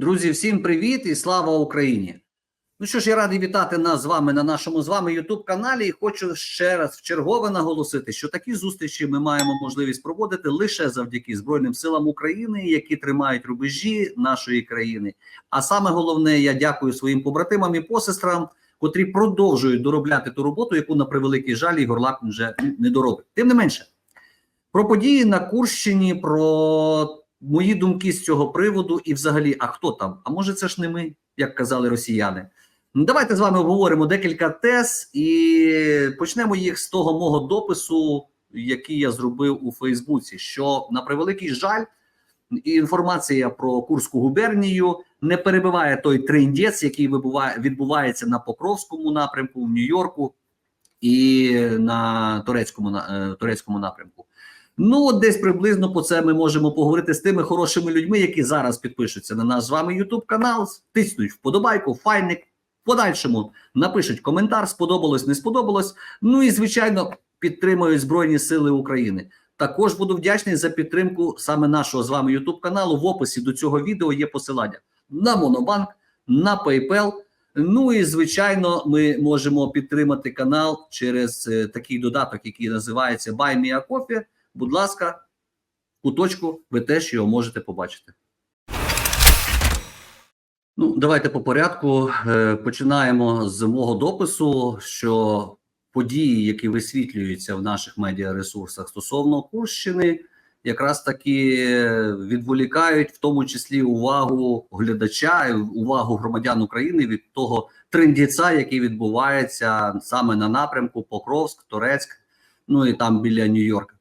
Друзі, всім привіт і слава Україні! Ну що ж, я радий вітати нас з вами на нашому з вами youtube каналі і хочу ще раз в чергове наголосити, що такі зустрічі ми маємо можливість проводити лише завдяки Збройним силам України, які тримають рубежі нашої країни. А саме головне, я дякую своїм побратимам і посестрам, котрі продовжують доробляти ту роботу, яку на превеликий жаль Ігор Лапін вже не доробить. Тим не менше, про події на Курщині, про мої думки з цього приводу, і взагалі, а хто там? А може, це ж не ми, як казали росіяни. Ну, Давайте з вами обговоримо декілька тез і почнемо їх з того мого допису, який я зробив у Фейсбуці. Що на превеликий жаль, інформація про Курську губернію не перебиває той трендець, який відбувається на Покровському напрямку в Нью-Йорку і на турецькому е, турецькому напрямку. Ну, десь приблизно по це ми можемо поговорити з тими хорошими людьми, які зараз підпишуться на наш з вами YouTube канал, тиснуть вподобайку, файник. В подальшому напишуть коментар, сподобалось, не сподобалось. Ну і звичайно підтримують Збройні Сили України. Також буду вдячний за підтримку саме нашого з вами YouTube каналу. В описі до цього відео є посилання на Монобанк, на PayPal. Ну і звичайно, ми можемо підтримати канал через е, такий додаток, який називається Buy Me a Coffee. Будь ласка, куточку, ви теж його можете побачити. Ну, давайте по порядку. Е, Починаємо з мого допису, що події, які висвітлюються в наших медіаресурсах стосовно Курщини, якраз таки відволікають в тому числі увагу глядача, увагу громадян України від того трендіца, який відбувається саме на напрямку Покровськ, Торецьк, ну і там біля Нью-Йорка.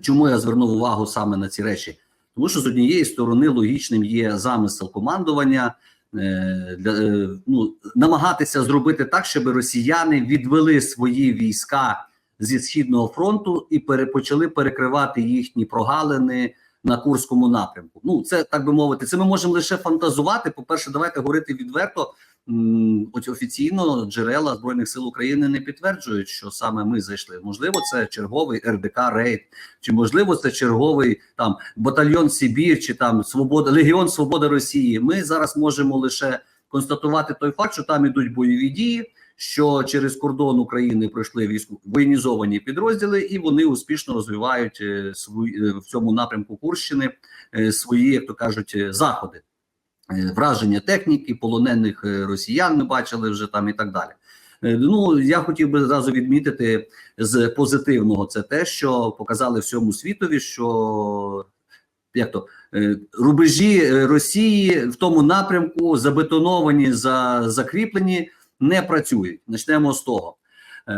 Чому я звернув увагу саме на ці речі? Тому що з однієї сторони логічним є замисел командування е, для е, ну, намагатися зробити так, щоб росіяни відвели свої війська зі східного фронту і пере, почали перекривати їхні прогалини на Курському напрямку. Ну це так би мовити, це ми можемо лише фантазувати. По перше, давайте говорити відверто. Ось офіційно джерела збройних сил України не підтверджують, що саме ми зайшли. Можливо, це черговий РДК рейд, чи можливо це черговий там батальйон Сибір, чи там Свобода Легіон Свобода Росії. Ми зараз можемо лише констатувати той факт, що там ідуть бойові дії. Що через кордон України пройшли війську воєнізовані підрозділи, і вони успішно розвивають е, свої е, в цьому напрямку Курщини е, свої, як то кажуть, заходи. Е, враження техніки, полонених е, росіян ми бачили вже там і так далі. Е, Ну я хотів би зразу відмітити з позитивного це те, що показали всьому світові, що як то рубежі Росії в тому напрямку забетоновані, за закріплені, не працюють. Почнемо з того.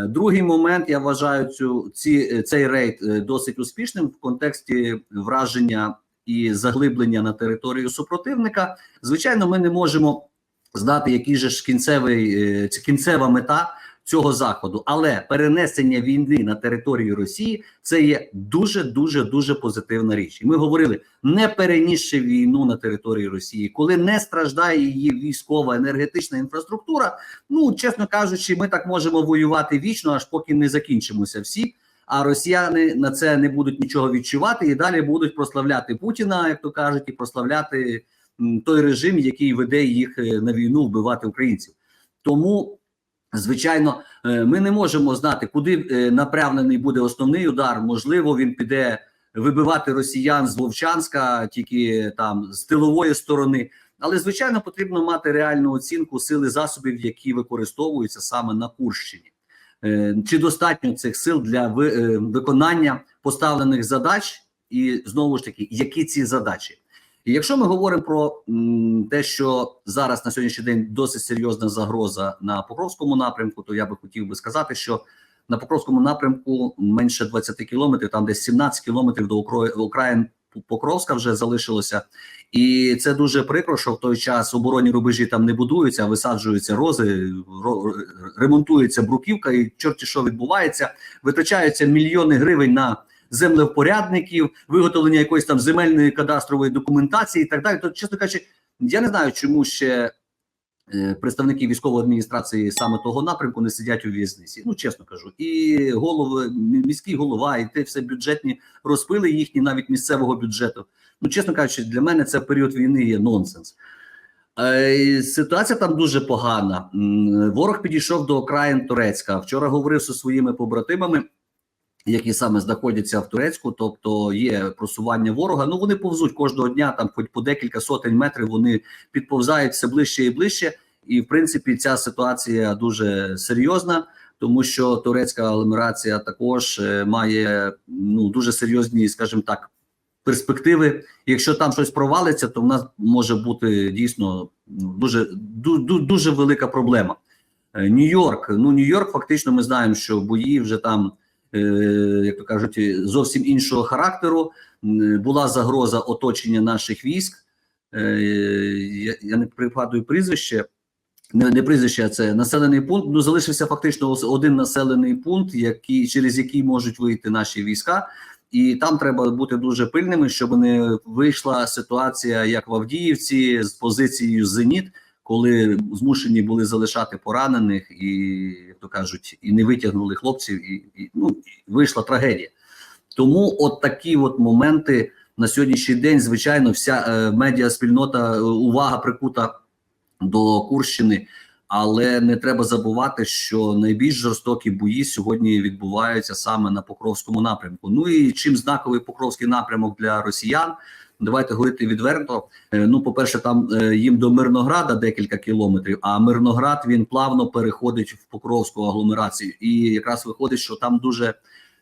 Другий момент я вважаю цю ці цей рейд досить успішним в контексті враження і заглиблення на територію супротивника. Звичайно, ми не можемо знати, який же ж кінцевий е, кінцева мета цього заходу, але перенесення війни на територію Росії це є дуже дуже дуже позитивна річ. І ми говорили, не перенісши війну на території Росії, коли не страждає її військова енергетична інфраструктура. Ну чесно кажучи, ми так можемо воювати вічно, аж поки не закінчимося всі. А росіяни на це не будуть нічого відчувати і далі будуть прославляти Путіна, як то кажуть, і прославляти той режим, який веде їх е, на війну вбивати українців. Тому, звичайно, е, ми не можемо знати, куди е, направлений буде основний удар. Можливо, він піде вибивати росіян з Вовчанська, тільки там з тилової сторони. Але звичайно потрібно мати реальну оцінку сили засобів, які використовуються саме на Курщині. Е, Чи достатньо цих сил для е, виконання поставлених задач, і знову ж таки, які ці задачі? І якщо ми говоримо про те, що зараз на сьогоднішній день досить серйозна загроза на Покровському напрямку, то я би хотів би сказати, що на Покровському напрямку менше 20 кілометрів, там десь 17 кілометрів до окраїн Покровська вже залишилося, і це дуже прикро, що в той час оборонні рубежі там не будуються, висаджуються рози, ремонтується бруківка, і чорті що відбувається. Витрачаються мільйони гривень на землевпорядників, виготовлення якоїсь там земельної кадастрової документації і так далі. То, чесно кажучи, я не знаю, чому ще представники військової адміністрації саме того напрямку не сидять у в'язниці. Ну чесно кажу, і голови, міський голова, і те все бюджетні розпили їхні навіть місцевого бюджету. Ну, чесно кажучи, для мене це період війни є нонсенс. Е, Ситуація там дуже погана. Ворог підійшов до окраїн Турецька. Вчора говорив зі своїми побратимами, які саме знаходяться в Турецьку, тобто є просування ворога. Ну вони повзуть кожного дня, там хоч по декілька сотень метрів. Вони підповзають все ближче і ближче. І в принципі, ця ситуація дуже серйозна, тому що турецька агломерація також е, має ну дуже серйозні, скажімо так, перспективи. Якщо там щось провалиться, то в нас може бути дійсно ну, дуже дуже велика проблема. Е, Нью-Йорк. Ну Нью-Йорк, фактично, ми знаємо, що бої вже там, як то кажуть, зовсім іншого характеру. Була загроза оточення наших військ. Е, я, я не пригадую прізвище. Не, не прізвище, а це населений пункт. Ну залишився фактично один населений пункт, який через який можуть вийти наші війська, і там треба бути дуже пильними, щоб не вийшла ситуація, як в Авдіївці, з позицією Зеніт, коли змушені були залишати поранених, і як то кажуть, і не витягнули хлопців, і, і ну вийшла трагедія. Тому от такі от моменти на сьогоднішній день, звичайно, вся е, медіаспільнота е, увага прикута до Курщини, але не треба забувати, що найбільш жорстокі бої сьогодні відбуваються саме на Покровському напрямку. Ну і чим знаковий Покровський напрямок для росіян. Давайте говорити відверто. Е, Ну, по-перше, там е, їм до Мирнограда декілька кілометрів, а Мирноград він плавно переходить в Покровську агломерацію. І якраз виходить, що там дуже,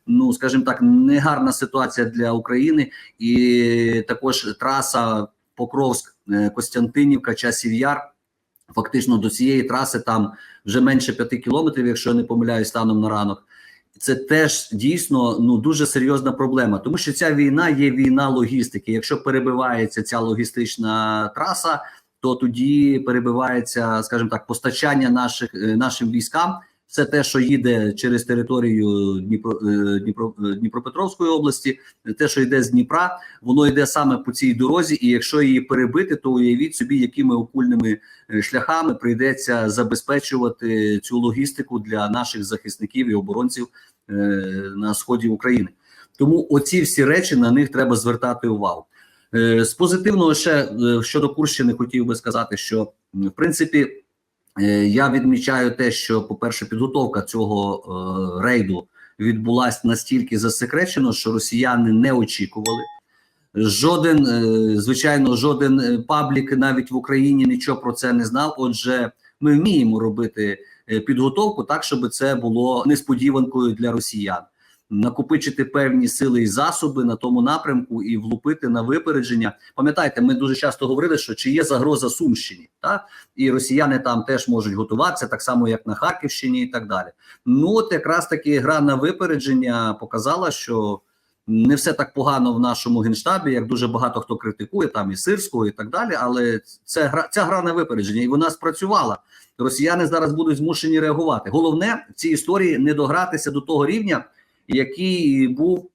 ну скажімо так, негарна ситуація для України, і також траса Покровськ, е, Костянтинівка, Часів Яр. Фактично до цієї траси там вже менше п'яти кілометрів, якщо я не помиляюсь, станом на ранок. Це теж дійсно ну дуже серйозна проблема, тому що ця війна є війна логістики. Якщо перебивається ця логістична траса, то тоді перебивається, скажімо так, постачання наших е, нашим військам. Все те, що їде через територію Дніпро, е, Дніпро е, Дніпропетровської області, те, що йде з Дніпра, воно йде саме по цій дорозі. І якщо її перебити, то уявіть собі, якими окульними е, шляхами прийдеться забезпечувати цю логістику для наших захисників і оборонців на сході України. Тому оці всі речі на них треба звертати увагу. З позитивного ще щодо Курщини хотів би сказати, що в принципі я відмічаю те, що, по-перше, підготовка цього е, рейду відбулася настільки засекречено, що росіяни не очікували. Жоден, е, звичайно, жоден е, паблік навіть в Україні нічого про це не знав. Отже, ми вміємо робити е, підготовку так, щоб це було несподіванкою для росіян. Накопичити певні сили і засоби на тому напрямку і влупити на випередження. Пам'ятаєте, ми дуже часто говорили, що чи є загроза Сумщині, та і росіяни там теж можуть готуватися, так само як на Харківщині, і так далі. Ну от якраз таки гра на випередження показала, що не все так погано в нашому генштабі, як дуже багато хто критикує, там і Сирського, і так далі. Але це гра ця гра на випередження, і вона спрацювала. Росіяни зараз будуть змушені реагувати. Головне в цій історії не догратися до того рівня, який був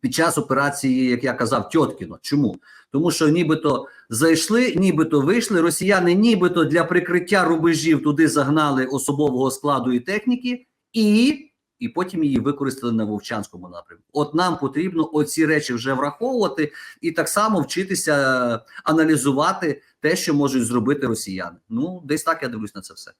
під час операції, як я казав, Тьоткіно. Чому? Тому що нібито зайшли, нібито вийшли. Росіяни, нібито для прикриття рубежів туди загнали особового складу і техніки, і і потім її використали на Вовчанському напрямку. От нам потрібно оці речі вже враховувати і так само вчитися аналізувати те, що можуть зробити росіяни. Ну, десь так я дивлюсь на це все.